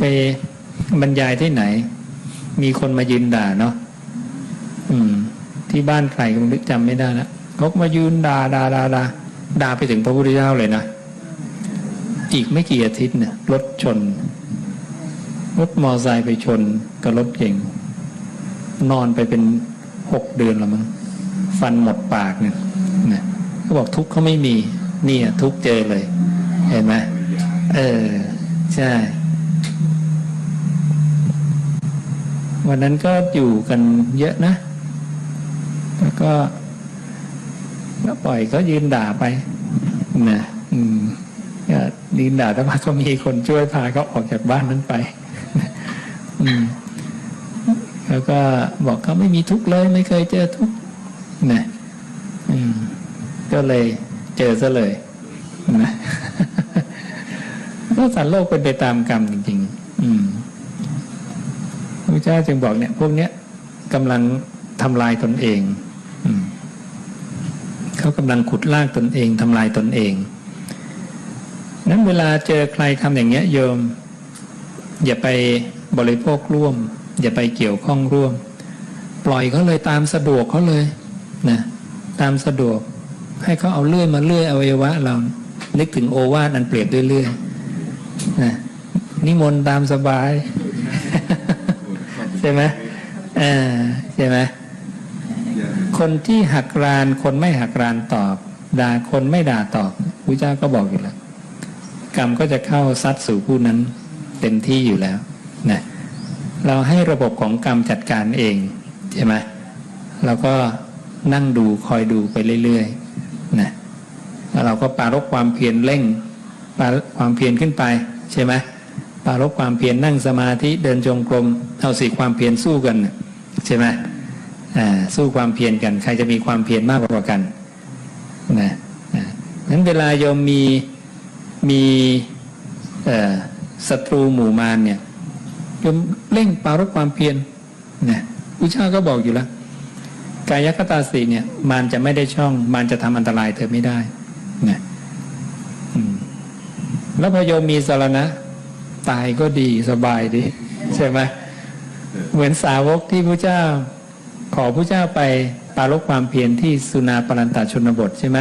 ไปบรรยายที่ไหน มีคนมายืนด่าเนาะอืม ที่บ้านใครก็จำไม่ได้ละเขาก็มายืนด่าด่าด่าด่าด่าไปถึงพระพุทธเจ้าเลยนะอีกไม่กี่อาทิตย์เนี่ยรถชน รถมอไซค์ไปชนกับรถเก่ง นอนไปเป็นหกเดือนแล้วมั้งฟันหมดปากเนี่ยนะเขาบอกทุกข์เขาไม่มี เนี่ย ทุกข์เจอเลย เห็นไหมเออ ใช่ วันนั้นก็อยู่กันเยอะนะ แล้วก็ก็ปล่อยเขายืนด่าไปนะอืมก็ยืนด่าแต่ว่าก็มีคนช่วยพาเขาออกจากบ้านนั้นไป อืมแล้วก็บอกเขาไม่มีทุกข์เลย ไม่เคยเจอทุกข์นะอืมก็เลยเจอซะเลยนะก็สัตว์โลกเป็นไปตามกรรมจริง พระเจ้าจึงบอกเนี่ย พวกเนี้ยกำลังทำลายตนเองอเขากำลังขุดลากตนเองทำลายตนเอง นั้นเวลาเจอใครทำอย่างเงี้ยโยม อย่าไปบริโภคร่วม อย่าไปเกี่ยวข้องร่วม ปล่อยเขาเลยตามสะดวกเขาเลยนะตามสะดวก ให้เขาเอาเลื่อยมาเลื่อยอวัยวะเรา นึกถึงโอวาทอันเปรียบด้วยเลื่อยนะนิมนต์ตามสบาย ใช่ไหมเออใช่ไหมคนที่หักรานคนไม่หักรานตอบ ด่าคนไม่ด่าตอบพระเจ้าก็บอกอยู่แล้วกรรมก็จะเข้าซัดสู่ผู้นั้นเต็มที่อยู่แล้วนะเราให้ระบบของกรรมจัดการเองใช่ไหมเราก็นั่งดูคอยดูไปเรื่อยๆนะแล้วเราก็ปรารบความเพียรเร่งปราความเพียรขึ้นไปใช่ไหมารบความเพียรนั่งสมาธิเดินจงกรมเอาสิความเพียรสู้กันใช่ไหมสู้ความเพียรกัน ใครจะมีความเพียรมากกว่ากันนะนะนั้นเวลาโยมมีมีศัตรูหมู่มารเนี่ยโยมเร่งปารบความเพียรนะอุชาก็บอกอยู่แล้วกายคตาสีเนี่ยมารจะไม่ได้ช่องมารจะทำอันตรายเธอไม่ได้นะแล้วพอโยมมีสารณะ ตายก็ดีสบายดีใช่ไหมเหมือนสาวกที่พระเจ้า ขอพระเจ้าไปปารบความเพียรที่สุนาปรันตชนบทใช่ไหม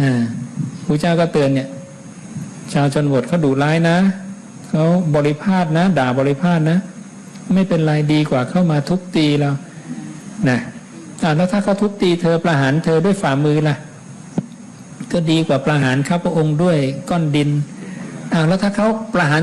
อ่าพระเจ้าก็เตือนเนี่ย ชาวชนบทเขาดุร้ายนะเขาบริพาทนะ ด่าบริพาทนะ ไม่เป็นไรดีกว่าเข้ามาทุบตีเรานะอ่าแล้วถ้าเขาทุบตีเธอประหารเธอด้วยฝ่ามือล่ะ ก็ดีกว่าประหารข้าพระองค์ด้วยก้อนดินอ่าแล้วถ้าเขาประหาร